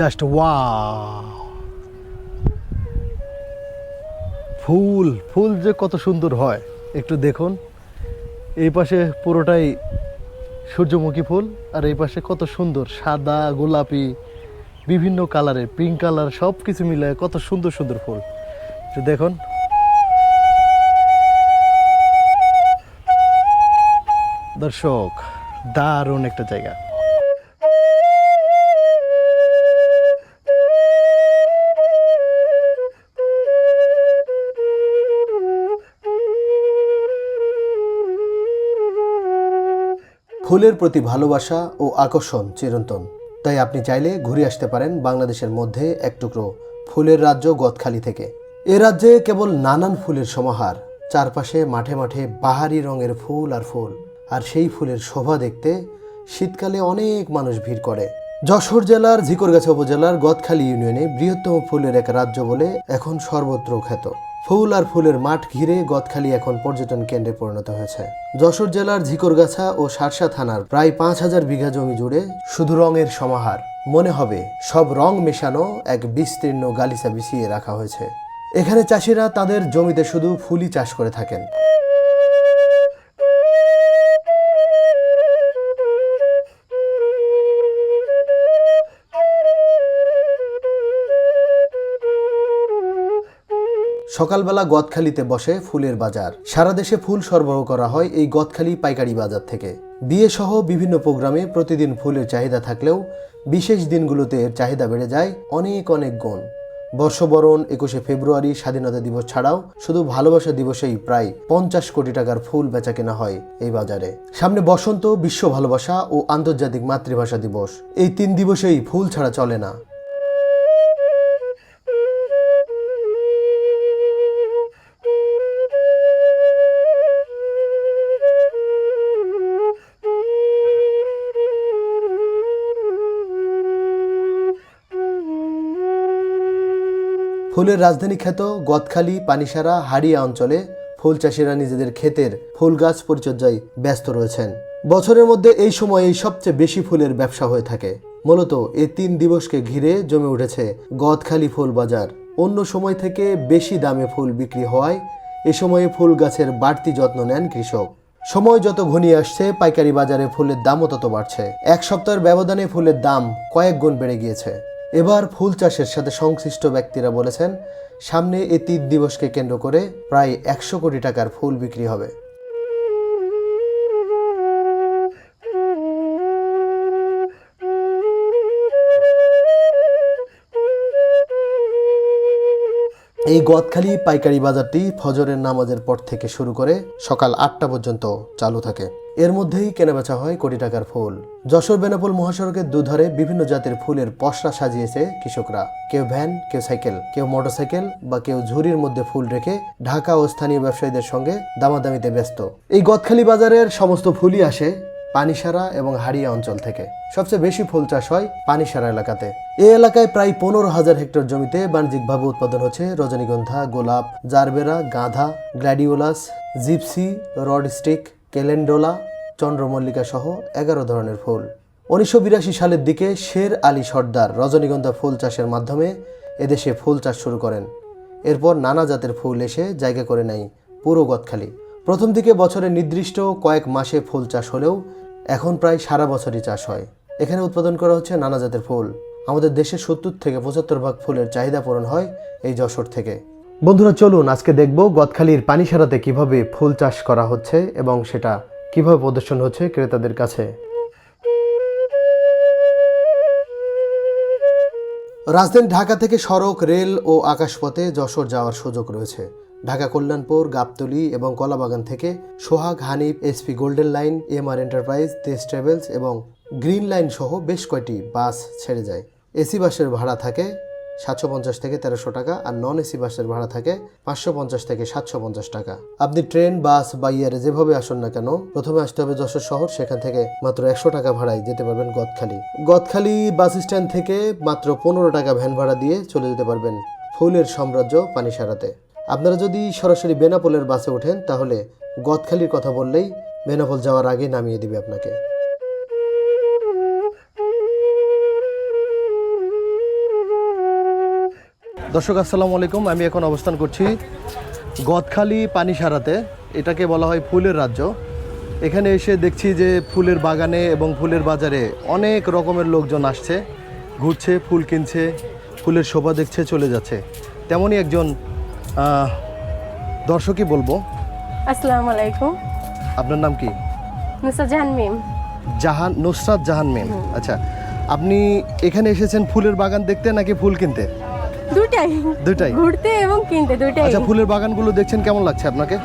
Just ওয়া ফুল ফুল যে কত সুন্দর হয়, একটু দেখুন। এই পাশে পুরোটাই সূর্যমুখী ফুল, আর এই পাশে কত সুন্দর সাদা, গোলাপি, বিভিন্ন কালারের পিঙ্ক কালার সব কিছু মিলে কত সুন্দর সুন্দর ফুল। দেখুন। দর্শক, দারুণ একটা জায়গা। ফুলের প্রতি ভালোবাসা ও আকর্ষণ চিরন্তন। তাই আপনি চাইলে ঘুরে আসতে পারেন বাংলাদেশের মধ্যে এক টুকরো ফুলের রাজ্য গদখালি থেকে। এ রাজ্যে কেবল নানান ফুলের সমাহার, চারপাশে মাঠে মাঠে বাহারি রঙের ফুল আর ফুল, আর সেই ফুলের শোভা দেখতে শীতকালে অনেক মানুষ ভিড় করে। যশোর জেলার ঝিকরগাছা উপজেলার গদখালি ইউনিয়নে বৃহত্তম ফুলের এক রাজ্য বলে এখন সর্বত্র খ্যাত। ফুল আর ফুলের মাঠ ঘিরে গদখালি এখন পর্যটন কেন্দ্রে পরিণত হয়েছে। যশোর জেলার ঝিকরগাছা ও সারসা থানার প্রায় পাঁচ হাজার বিঘা জমি জুড়ে শুধু রঙের সমাহার। মনে হবে, সব রং মেশানো এক বিস্তীর্ণ গালিচা বিছিয়ে রাখা হয়েছে। এখানে চাষিরা তাদের জমিতে শুধু ফুলই চাষ করে থাকেন। সকালবেলা গদখালিতে বসে ফুলের বাজার। সারা দেশে ফুল সরবরাহ করা হয় এই গদখালি পাইকারি বাজার থেকে। বিয়ে সহ বিভিন্ন প্রোগ্রামে প্রতিদিন ফুলের চাহিদা থাকলেও বিশেষ দিনগুলোতে এর চাহিদা বেড়ে যায় অনেক অনেক গুণ। বর্ষবরণ একুশে ফেব্রুয়ারি স্বাধীনতা দিবস ছাড়াও শুধু ভালোবাসা দিবসেই প্রায় পঞ্চাশ কোটি টাকার ফুল বেচা কেনা হয় এই বাজারে। সামনে বসন্ত, বিশ্ব ভালোবাসা ও আন্তর্জাতিক মাতৃভাষা দিবস। এই তিন দিবসেই ফুল ছাড়া চলে না। ফুলের রাজধানী খ্যাত গদখালি, পানিসারা, হাড়িয়া অঞ্চলে ফুল চাষিরা নিজেদের ক্ষেতের ফুল গাছ পরিচর্যায় ব্যস্ত রয়েছেন। বছরের মধ্যে এই সময়েই সবচেয়ে বেশি ফুলের ব্যবসা হয়ে থাকে। মূলত এই তিন দিবসকে ঘিরে জমে উঠেছে গদখালি ফুল বাজার। অন্য সময় থেকে বেশি দামে ফুল বিক্রি হওয়ায় এ সময়ে ফুল গাছের বাড়তি যত্ন নেন কৃষক। সময় যত ঘনিয়ে আসছে, পাইকারি বাজারে ফুলের দামও তত বাড়ছে। এক সপ্তাহের ব্যবধানে ফুলের দাম কয়েক গুণ বেড়ে গিয়েছে। এবার ফুল চাষের সাথে সংশ্লিষ্ট ব্যক্তিরা বলেছেন, সামনে এই তিন দিবসকে কেন্দ্র করে প্রায় একশো কোটি টাকার ফুল বিক্রি হবে। এই গদখালি পাইকারি বাজারটি ফজরের নামাজের পর থেকে শুরু করে সকাল আটটা পর্যন্ত চালু থাকে। এর মধ্যেই কেনাবেচা হয় কোটি টাকার ফুল। যশোর বেনাপোল মহাসড়কের দুধারে বিভিন্ন জাতের ফুলের পসরা সাজিয়েছে কৃষকরা। কেউ ভ্যান, কেউ সাইকেল, কেউ মোটরসাইকেল বা কেউ ঝুড়ির মধ্যে ফুল রেখে ঢাকা ও স্থানীয় ব্যবসায়ীদের সঙ্গে দামাদামিতে ব্যস্ত। এই গদখালি বাজারের সমস্ত ফুলই আসে পানিসারা এবং হাড়িয়া অঞ্চল থেকে। সবচেয়ে বেশি ফুল চাষ হয় পানিসারা এলাকাতে। এ এলাকায় প্রায় পনেরো হাজার হেক্টর জমিতে বাণিজ্যিকভাবে উৎপাদন হচ্ছে রজনীগন্ধা, গোলাপ, gerbera, গাঁধা, gladiolus, gypsy, rod stick calendula, চন্দ্রমল্লিকা সহ এগারো ধরনের ফুল। উনিশশো বিরাশি সালের দিকে শের আলী সর্দার রজনীগন্ধা ফুল চাষের মাধ্যমে এদেশে ফুল চাষ শুরু করেন। এরপর নানা জাতের ফুল এসে জায়গা করে নেয় পুরো গদখালি। প্রথম দিকে বছরে নির্দিষ্ট কয়েক মাসে ফুল চাষ হলেও এখন প্রায় সারা বছরই চাষ হয়। এখানে উৎপাদন করা হচ্ছে নানা জাতের ফুল। আমাদের দেশের সত্তর থেকে পঁচাত্তর ভাগ ফুলের চাহিদা পূরণ হয় এই যশোর থেকে। বন্ধুরা, চলুন আজকে দেখব গদখালির পানি সারাতে কীভাবে ফুল চাষ করা হচ্ছে এবং সেটা কীভাবে প্রদর্শন হচ্ছে ক্রেতাদের কাছে। রাজধানী ঢাকা থেকে সড়ক, রেল ও আকাশপথে যশোর যাওয়ার সুযোগ রয়েছে। ঢাকা কল্যাণপুর, গাবতলি এবং কলাবাগান থেকে Sohag, Hanif SP golden line, MR enterprise Desh travels এবং গ্রিন লাইন সহ বেশ কয়টি বাস ছেড়ে যায়। এসি বাসের ভাড়া থাকে সাতশো পঞ্চাশ থেকে তেরোশো টাকা আর নন এসি বাসের ভাড়া থাকে পাঁচশো পঞ্চাশ থেকে সাতশো পঞ্চাশ টাকা। আপনি ট্রেন, বাস বা ইয়ারে যেভাবে আসুন না কেন, প্রথমে আসতে হবে যশোর শহর, সেখান থেকে মাত্র একশো টাকা ভাড়ায় যেতে পারবেন গদখালি। গদখালি বাস স্ট্যান্ড থেকে মাত্র পনেরো টাকা ভ্যান ভাড়া দিয়ে চলে যেতে পারবেন ফুলের সাম্রাজ্য পানি সারাতে আপনারা যদি সরাসরি বেনাপোলের বাসে ওঠেন, তাহলে গদখালির কথা বললেই বেনাপোল যাওয়ার আগে নামিয়ে দিবে আপনাকে। দর্শক আসসালামু আলাইকুম। আমি এখন অবস্থান করছি গদখালি পানি সারাতে এটাকে বলা হয় ফুলের রাজ্য। এখানে এসে দেখছি যে ফুলের বাগানে এবং ফুলের বাজারে অনেক রকমের লোকজন আসছে ঘুরছে ফুল কিনছে ফুলের শোভা দেখছে চলে যাচ্ছে। তেমনই একজন দর্শকই বলব। আসসালামু আলাইকুম। আপনার নাম কি? নুসা জাহান মিম। জাহান নুসরাত জাহান মেম। আচ্ছা আপনি এখানে এসেছেন ফুলের বাগান দেখতে নাকি ফুল কিনতে? দুটাই। দুটাই? ঘুরতে এবং কিনতে দুটাই। আচ্ছা ফুলের বাগানগুলো দেখছেন কেমন লাগছে আপনাকে?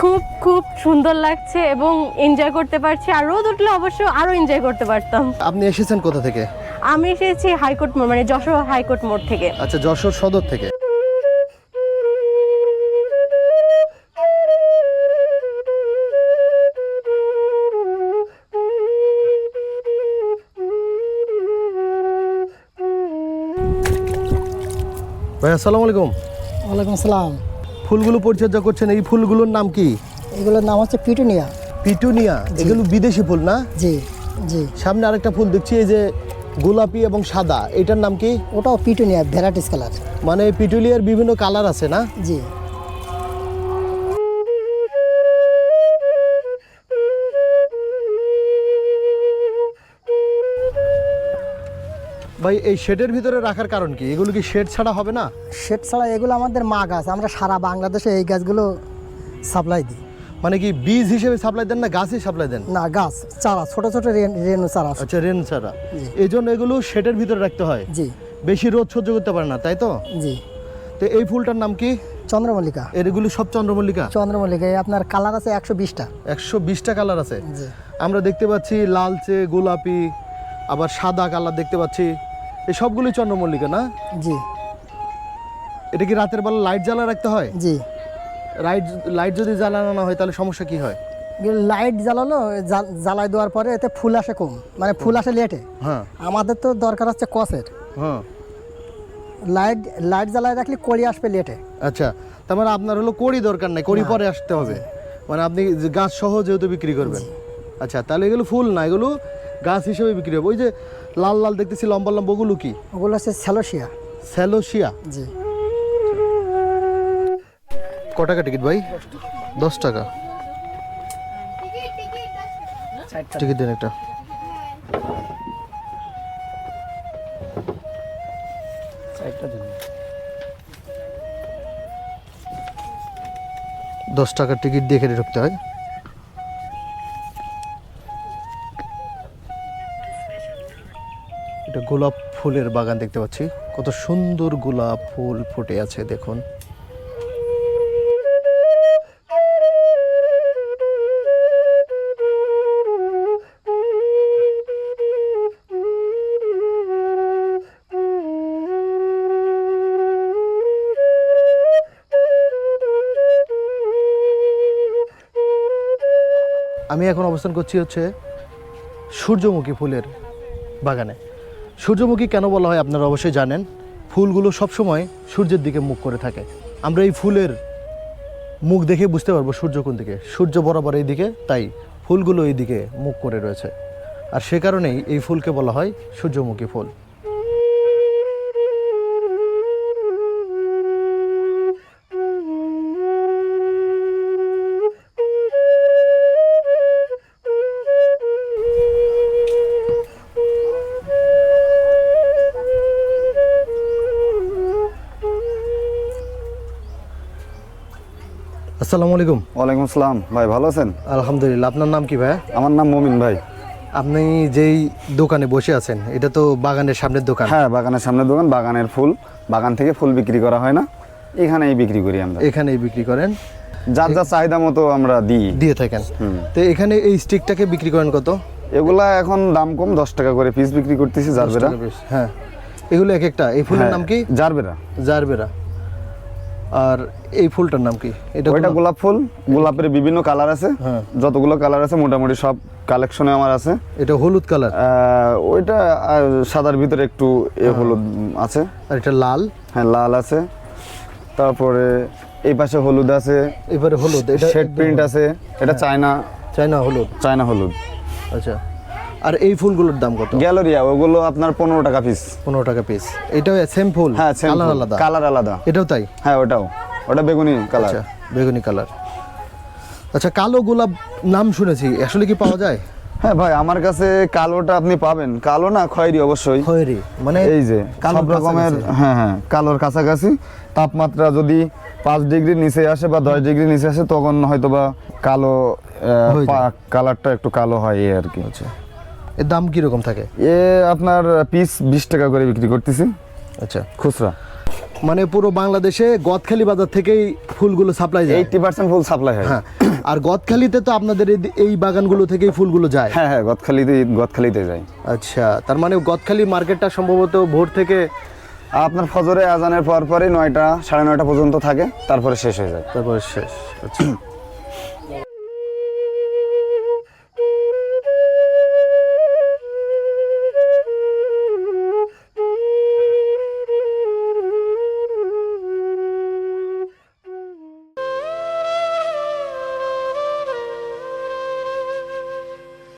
খুব খুব সুন্দর লাগছে এবং এনজয় করতে পারছি। আর রোদ উঠলে অবশ্য আরও এনজয় করতে পারতাম। আপনি এসেছেন কোথা থেকে? আমি এসেছি হাইকোর্ট মোড় মানে যশোর হাইকোর্ট মোড় থেকে। আচ্ছা যশোর সদর থেকে। ভাই আসসালামু আলাইকুম। ওয়ালাইকুম আসসালাম। ফুলগুলো পরিচর্যা করছেন এই ফুলগুলোর নাম কি? এগুলোর নাম হচ্ছে পিটুনিয়া। পিটুনিয়া এগুলো বিদেশি ফুল না? জি জি। সামনে আরেকটা ফুল দেখছি এই যে গোলাপি এবং সাদা এটার নাম কি? ওটাও পিটুনিয়া ভ্যারাইটিস কালার। মানে পিটুলিয়ার বিভিন্ন কালার আছে না? জি। ভাই এই শেডের ভিতরে রাখার কারণ কি? এগুলো কি শেড ছাড়া হবে না? শেড ছাড়া এগুলো আমাদের মা গাছ আমরা সারা বাংলাদেশে এই গাছগুলো সাপ্লাই দিই। মানে কি বীজ হিসেবে সাপ্লাই দেন না গাছই সাপ্লাই দেন? না গাছ চারা ছোট ছোট রেন- রেনু চারা। আচ্ছা রেন চারা। এই জন্য এগুলো শেডের ভিতরে রাখতে হয়? জি। বেশি রোদ সহ্য করতে পারে না তাই তো? জি। তো এই ফুলটার নাম কি? চন্দ্রমল্লিকা। এগুলো সব চন্দ্রমল্লিকা? চন্দ্রমল্লিকা আপনার কালার আছে একশো বিশটা। একশো বিশটা কালার আছে। আমরা দেখতে পাচ্ছি লালচে গোলাপি আবার সাদা কালার দেখতে পাচ্ছি। এই সবগুলোই চন্দ্রমল্লিকা না? জি। এটা কি রাতের বেলা লাইট জ্বালা রাখতে হয়? জি। লাইট লাইট যদি জ্বালানো না হয় তাহলে সমস্যা কি হয়? লাইট জ্বালালো জ্বাল- জ্বালাই দেওয়ার পরে এতে ফুল আসে কম। মানে ফুল আসে লেটে হ্যাঁ। আমাদের তো দরকার হচ্ছে কসের হ্যাঁ। লাইট লাইট জ্বালায় রাখলে কড়ি আসবে লেটে আচ্ছা তার মানে আপনার হলো কড়ি দরকার নাই কড়ি পরে আসতে হবে। মানে আপনি গাছ সহ যেহেতু বিক্রি করবেন। আচ্ছা তাহলে এগুলো ফুল না এগুলো গাছ হিসেবে বিক্রি হবে। ওই যে লাল লাল দেখতেছি লম্বা লম্বা ওগুলো কি? ওগুলো হচ্ছে স্যালোসিয়া স্যালোসিয়া জি। ক টাকা টিকিট ভাই? দশ টাকা। টিকিট দেন একটা। দশ টাকার টিকিট দিয়ে এখানে ঢুকতে হয়। এটা গোলাপ ফুলের বাগান দেখতে পাচ্ছি। কত সুন্দর গোলাপ ফুল ফুটে আছে, দেখুন। আমি এখন অবস্থান করছি হচ্ছে সূর্যমুখী ফুলের বাগানে। সূর্যমুখী কেন বলা হয় আপনারা অবশ্যই জানেন। ফুলগুলো সবসময় সূর্যের দিকে মুখ করে থাকে। আমরা এই ফুলের মুখ দেখে বুঝতে পারব সূর্য কোন দিকে। সূর্য বরাবর এই দিকে, তাই ফুলগুলো এই দিকে মুখ করে রয়েছে। আর সে কারণেই এই ফুলকে বলা হয় সূর্যমুখী ফুল। আসসালামু আলাইকুম। ওয়ালাইকুম আসসালাম। ভাই ভালো আছেন? আলহামদুলিল্লাহ। আপনার নাম কি ভাই আমার নাম মমিন ভাই। আপনি যেই দোকানে বসে আছেন এটা তো বাগানের সামনের দোকান? হ্যাঁ বাগানের সামনে দোকান বাগানের ফুল। বাগান থেকে ফুল বিক্রি করা হয় না। এখানেই বিক্রি করি আমরা। এখানেই বিক্রি করেন? যার যা চাহিদা মতো আমরা দিই। দিয়ে থাকেন। তো এখানে এই স্টিকটাকে বিক্রি করেন কত? এগুলা এখন দাম কম দশ টাকা করে পিস বিক্রি করতেছি জারবেরা। হ্যাঁ। এগুলো এক একটা? এই ফুলের হ্যাঁ, নাম কি? জারবেরা। জারবেরা। আর এই ফুলটার নাম কি? এটা ওইটা গোলাপ। ফুল গোলাপের বিভিন্ন কালার আছে। হ্যাঁ। যতগুলো কালার আছে মোটামুটি সব কালেকশনে আমার আছে। এটা হলুদ কালার? ওইটা সাদার ভিতরে একটু এ হলুদ আছে। আর এটা লাল? হ্যাঁ লাল আছে। তারপরে এই পাশে হলুদ আছে। এবারে হলুদ এটা শেড প্রিন্ট আছে। এটা চায়না। চাই না হলুদ। চায়না হলুদ। আচ্ছা। আর এই ফুলগুলোর দাম কত? গ্যালোরিয়া ওগুলো আপনার পনেরো টাকা পিস পনেরো টাকা পিস এটাও সেম ফুল? হ্যাঁ কালার আলাদা? কালার আলাদা। এটাও তাই? হ্যাঁ ওটাও। ওটা বেগুনি কালার। আচ্ছা বেগুনি কালার। আচ্ছা কালো গোলাপ নাম শুনেছি। আসলে কি পাওয়া যায়? হ্যাঁ ভাই আমার কাছে কালোটা আপনি পাবেন। কালো না খয়েরি অবশ্যই। খয়েরি মানে এই যে সব রকমের। হ্যাঁ হ্যাঁ কালোর কাছাকাছি। তাপমাত্রা যদি পাঁচ ডিগ্রি নিচে আসে বা দশ ডিগ্রি নিচে আসে তখন হয়তো বা কালো কালারটা একটু কালো হয় আর কি। আচ্ছা। এর দাম কি রকম থাকে? এ আপনার পিস বিশ টাকা করে বিক্রি করতেছি। আচ্ছা। খুচরা। মানে পুরো বাংলাদেশে গদখালি বাজার থেকেই ফুলগুলো সাপ্লাই যায়? এইটটি পার্সেন্ট ফুল সাপ্লাই হয়। হ্যাঁ। আর গদখালিতে তো আপনাদের এই- এই বাগানগুলো থেকেই ফুলগুলো যায়? হ্যাঁ হ্যাঁ গদখালিতে গদখালিতে যায়। আচ্ছা তার মানে গদখালি মার্কেটটা সম্ভবত ভোর থেকে আপনার ফজরে আজানের পর পরই নয়টা সাড়ে নয়টা পর্যন্ত থাকে তারপরে শেষ হয়ে যায়। তারপরে শেষ। আচ্ছা।